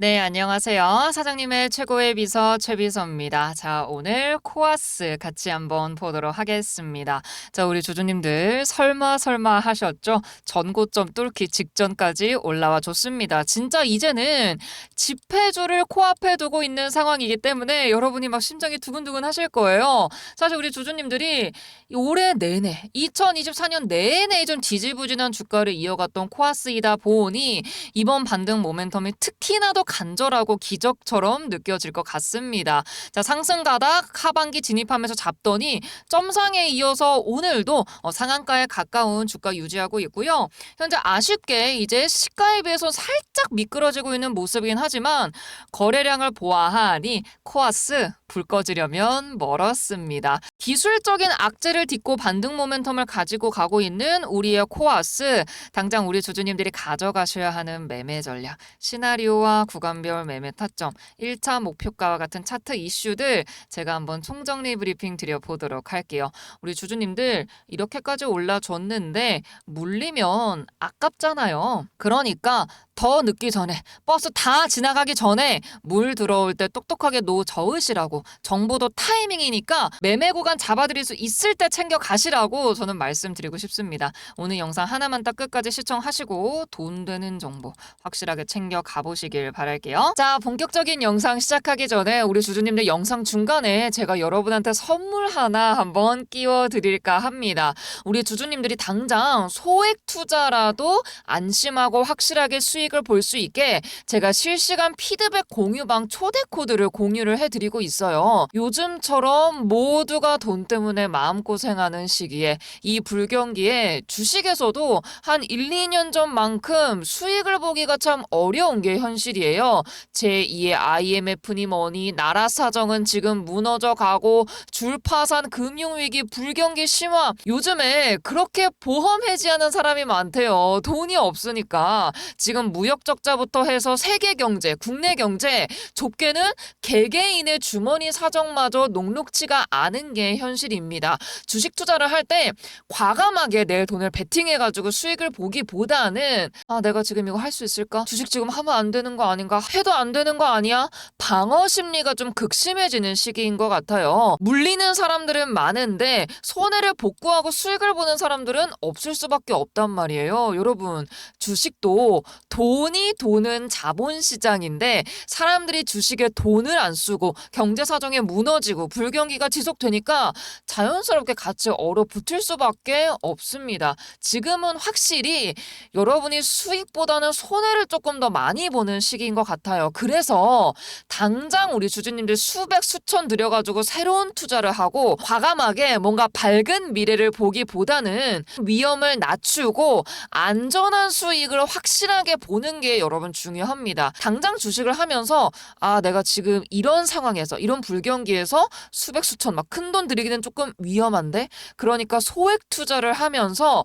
네, 안녕하세요. 사장님의 최고의 비서 최비서입니다. 자, 오늘 코아스 같이 한번 보도록 하겠습니다. 자, 우리 주주님들 설마 설마 하셨죠? 전고점 뚫기 직전까지 올라와 줬습니다. 진짜 이제는 집회주를 코앞에 두고 있는 상황이기 때문에 여러분이 막 심장이 두근두근 하실 거예요. 사실 우리 주주님들이 올해 내내 2024년 내내 좀 지지부진한 주가를 이어갔던 코아스이다 보니 이번 반등 모멘텀이 특히나 더 간절하고 기적처럼 느껴질 것 같습니다. 자, 상승 가닥 하반기 진입하면서 잡더니 점상에 이어서 오늘도 어, 상한가에 가까운 주가 유지하고 있고요. 현재 아쉽게 이제 시가에 비해서 살짝 미끄러지고 있는 모습이긴 하지만 거래량을 보아하니 코아스 불 꺼지려면 멀었습니다. 기술적인 악재를 딛고 반등 모멘텀을 가지고 가고 있는 우리의 코아스 당장 우리 주주님들이 가져가셔야 하는 매매 전략 시나리오와 구간별 매매 타점 1차 목표가와 같은 차트 이슈들 제가 한번 총정리 브리핑 드려보도록 할게요. 우리 주주님들 이렇게까지 올라줬는데 물리면 아깝잖아요. 그러니까 더 늦기 전에 버스 다 지나가기 전에 물 들어올 때 똑똑하게 노 저으시라고 정보도 타이밍이니까 매매 구간 잡아드릴 수 있을 때 챙겨 가시라고 저는 말씀드리고 싶습니다. 오늘 영상 하나만 딱 끝까지 시청하시고 돈 되는 정보 확실하게 챙겨 가보시길 바랄게요. 자 본격적인 영상 시작하기 전에 우리 주주님들 영상 중간에 제가 여러분한테 선물 하나 한번 끼워 드릴까 합니다. 우리 주주님들이 당장 소액 투자라도 안심하고 확실하게 수익 을 볼 수 있게 제가 실시간 피드백 공유방 초대 코드를 공유를 해드리고 있어요. 요즘처럼 모두가 돈 때문에 마음고생하는 시기에 이 불경기에 주식에서도 한 1, 2년 전만큼 수익을 보기가 참 어려운 게 현실이에요. 제2의 IMF니 뭐니 나라 사정은 지금 무너져 가고 줄파산 금융위기 불경기 심화 요즘에 그렇게 보험 해지하는 사람이 많대요. 돈이 없으니까 지금 무역 적자부터 해서 세계 경제, 국내 경제 좁게는 개개인의 주머니 사정마저 녹록치가 않은 게 현실입니다. 주식 투자를 할 때 과감하게 내 돈을 베팅해 가지고 수익을 보기보다는 아 내가 지금 이거 할 수 있을까? 주식 지금 하면 안 되는 거 아닌가? 해도 안 되는 거 아니야? 방어 심리가 좀 극심해지는 시기인 것 같아요. 물리는 사람들은 많은데 손해를 복구하고 수익을 보는 사람들은 없을 수밖에 없단 말이에요. 여러분 주식도 돈이 도는 자본시장인데 사람들이 주식에 돈을 안 쓰고 경제 사정에 무너지고 불경기가 지속되니까 자연스럽게 같이 얼어붙을 수밖에 없습니다. 지금은 확실히 여러분이 수익보다는 손해를 조금 더 많이 보는 시기인 것 같아요. 그래서 당장 우리 주주님들 수백 수천 들여가지고 새로운 투자를 하고 과감하게 뭔가 밝은 미래를 보기보다는 위험을 낮추고 안전한 수익을 확실하게 보는 게 여러분 중요합니다. 당장 주식을 하면서 아 내가 지금 이런 상황에서 이런 불경기에서 수백 수천 막 큰 돈 들이기는 조금 위험한데 그러니까 소액 투자를 하면서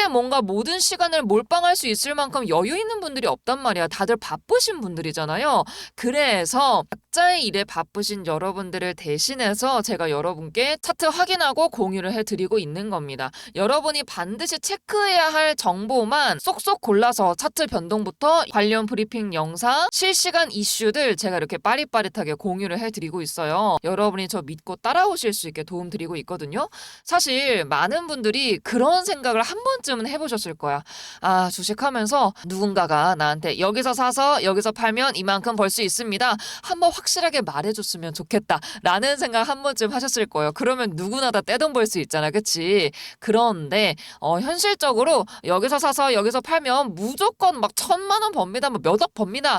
주식에 뭔가 모든 시간을 몰빵할 수 있을 만큼 여유 있는 분들이 없단 말이야. 다들 바쁘신 분들이잖아요. 그래서 각자의 일에 바쁘신 여러분들을 대신해서 제가 여러분께 차트 확인하고 공유를 해드리고 있는 겁니다. 여러분이 반드시 체크해야 할 정보만 쏙쏙 골라서 차트 변동부터 관련 브리핑 영상, 실시간 이슈들 제가 이렇게 빠릿빠릿하게 공유를 해드리고 있어요. 여러분이 저 믿고 따라오실 수 있게 도움드리고 있거든요. 사실 많은 분들이 그런 생각을 한 번쯤은 해보셨을 거야. 아, 주식하면서 누군가가 나한테 여기서 사서 여기서 팔면 이만큼 벌 수 있습니다. 한번 확실하게 말해줬으면 좋겠다. 라는 생각 한 번쯤 하셨을 거예요. 그러면 누구나 다 떼돈 벌 수 있잖아. 그치? 그런데, 어, 현실적으로 여기서 사서 여기서 팔면 무조건 막 천만 원 법니다. 뭐 몇억 법니다.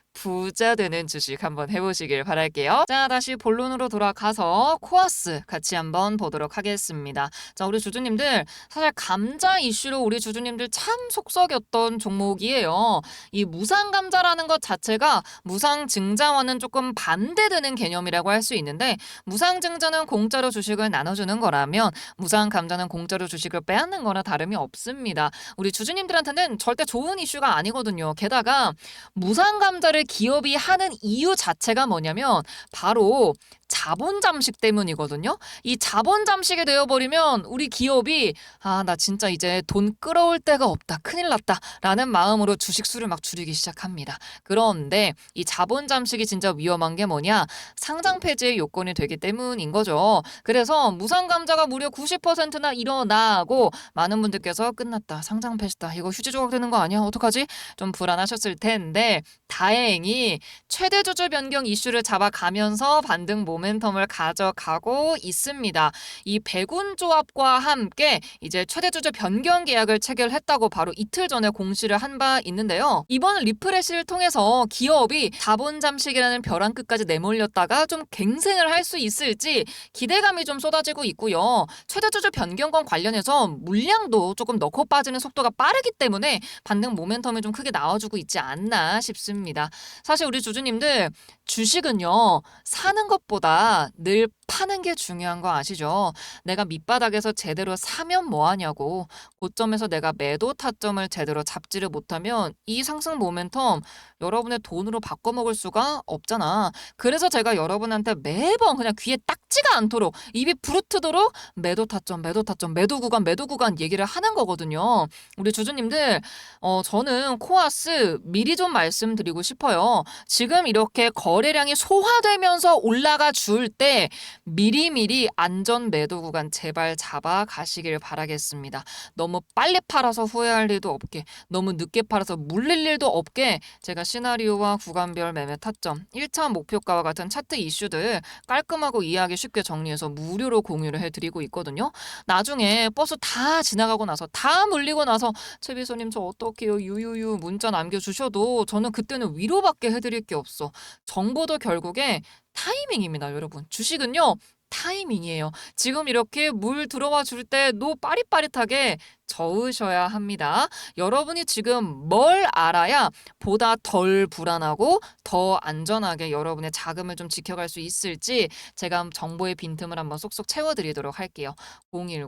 부자 되는 주식 한번 해보시길 바랄게요. 자, 다시 본론으로 돌아가서 코아스 같이 한번 보도록 하겠습니다. 자, 우리 주주님들 사실 감자 이슈로 우리 주주님들 참 속썩였던 종목이에요. 이 무상 감자라는 것 자체가 무상 증자와는 조금 반대되는 개념이라고 할 수 있는데 무상 증자는 공짜로 주식을 나눠주는 거라면 무상 감자는 공짜로 주식을 빼앗는 거나 다름이 없습니다. 우리 주주님들한테는 절대 좋은 이슈가 아니거든요. 게다가 무상 감자를 기업이 하는 이유 자체가 뭐냐면 바로 자본 잠식 때문이거든요. 이 자본 잠식이 되어버리면 우리 기업이 아, 나 진짜 이제 돈 끌어올 데가 없다. 큰일 났다. 라는 마음으로 주식 수를 막 줄이기 시작합니다. 그런데 이 자본 잠식이 진짜 위험한 게 뭐냐? 상장 폐지의 요건이 되기 때문인 거죠. 그래서 무상 감자가 무려 90%나 일어나고 많은 분들께서 끝났다. 상장 폐지다. 이거 휴지 조각 되는 거 아니야? 어떡하지? 좀 불안하셨을 텐데 다행히 최대 주주 변경 이슈를 잡아가면서 반등 모멘텀을 가져가고 있습니다. 이 백운 조합과 함께 이제 최대 주주 변경 계약을 체결했다고 바로 이틀 전에 공시를 한 바 있는데요. 이번 리프레시를 통해서 기업이 자본 잠식이라는 벼랑 끝까지 내몰렸다가 좀 갱생을 할 수 있을지 기대감이 좀 쏟아지고 있고요. 최대 주주 변경권 관련해서 물량도 조금 넣고 빠지는 속도가 빠르기 때문에 반등 모멘텀이 좀 크게 나와주고 있지 않나 싶습니다. 사실 우리 주주님들 주식은요 사는 것보다 늘 파는 게 중요한 거 아시죠? 내가 밑바닥에서 제대로 사면 뭐 하냐고. 고점에서 내가 매도 타점을 제대로 잡지를 못하면 이 상승 모멘텀 여러분의 돈으로 바꿔 먹을 수가 없잖아. 그래서 제가 여러분한테 매번 그냥 귀에 딱지가 않도록 입이 부르트도록 매도 타점, 매도 타점, 매도 구간, 매도 구간 얘기를 하는 거거든요. 우리 주주님들, 어, 저는 코아스 미리 좀 말씀드리고 싶어요. 지금 이렇게 거래량이 소화되면서 올라가 줄 때 미리미리 안전 매도 구간 제발 잡아 가시길 바라겠습니다. 너무 빨리 팔아서 후회할 일도 없게, 너무 늦게 팔아서 물릴 일도 없게 제가 시나리오와 구간별 매매 타점, 1차 목표가와 같은 차트 이슈들 깔끔하고 이해하기 쉽게 정리해서 무료로 공유를 해드리고 있거든요. 나중에 버스 다 지나가고 나서 다 물리고 나서 최비서님 저 어떡해요 유유유 문자 남겨주셔도 저는 그때는 위로밖에 해드릴 게 없어. 정보도 결국에 타이밍입니다 여러분. 주식은요. 타이밍이에요. 지금 이렇게 물 들어와 줄 때 노 빠릿빠릿하게 저으셔야 합니다. 여러분이 지금 뭘 알아야 보다 덜 불안하고 더 안전하게 여러분의 자금을 좀 지켜갈 수 있을지 제가 정보의 빈틈을 한번 쏙쏙 채워드리도록 할게요. 010